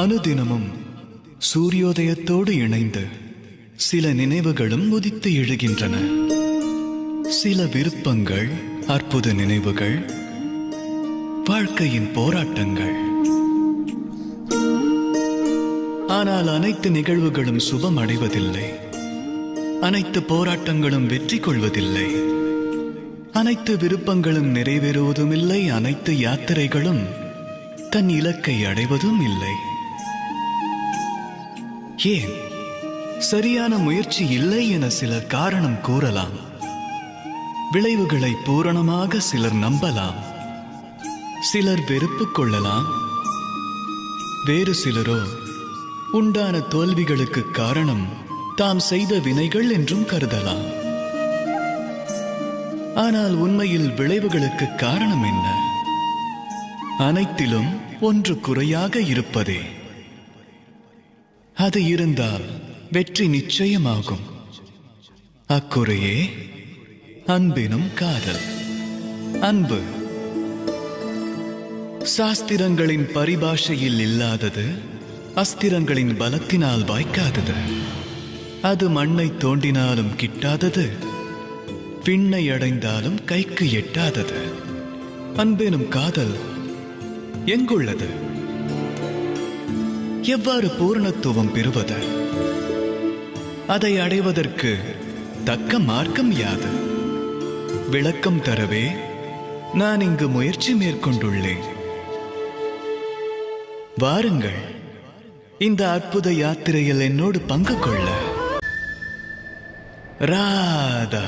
அனுதினமும் சூரியோதயத்தோடு இணைந்து சில நினைவுகளும் உதித்து எழுகின்றன. சில விருப்பங்கள் அற்புத நினைவுகள் வாழ்க்கையின் போராட்டங்கள். ஆனால் அனைத்து நிகழ்வுகளும் சுபம் அடைவதில்லை. அனைத்து போராட்டங்களும் வெற்றி கொள்வதில்லை. அனைத்து விருப்பங்களும் நிறைவேறுவதுமில்லை. அனைத்து யாத்திரைகளும் தன் இலக்கை அடைவதும் இல்லை. ஏன்? சரியான முயற்சி இல்லை என சிலர் காரணம் கூறலாம். விளைவுகளை பூரணமாக சிலர் நம்பலாம். சிலர் வெறுப்பு கொள்ளலாம். வேறு சிலரோ உண்டான தோல்விகளுக்கு காரணம் தாம் செய்த வினைகள் என்றும் கருதலாம். ஆனால் உண்மையில் விளைவுகளுக்கு காரணம் என்ன? அனைத்திலும் ஒன்று குறையாக இருப்பதே. அது இருந்தால் வெற்றி நிச்சயமாகும். அக்குறையே அன்பினும் காதல். அன்பு. சாஸ்திரங்களின் பரிபாஷையில் இல்லாதது அஸ்திரங்களின் பலத்தினால் வாய்க்காதது. அது மண்ணை தோண்டினாலும் கிட்டாதது பின்னை அடைந்தாலும் கைக்கு எட்டாதது. அன்பெனும் காதல் எங்குள்ளது? எவ்வாறு பூரணத்துவம் பெறுவது? அதை அடைவதற்கு தக்க மார்க்கம் யாது? விளக்கம் தரவே நான் இங்கு முயற்சி மேற்கொண்டுள்ளேன். வாருங்கள் இந்த அற்புத யாத்திரையில் என்னோடு பங்கு கொள்ள. ராதா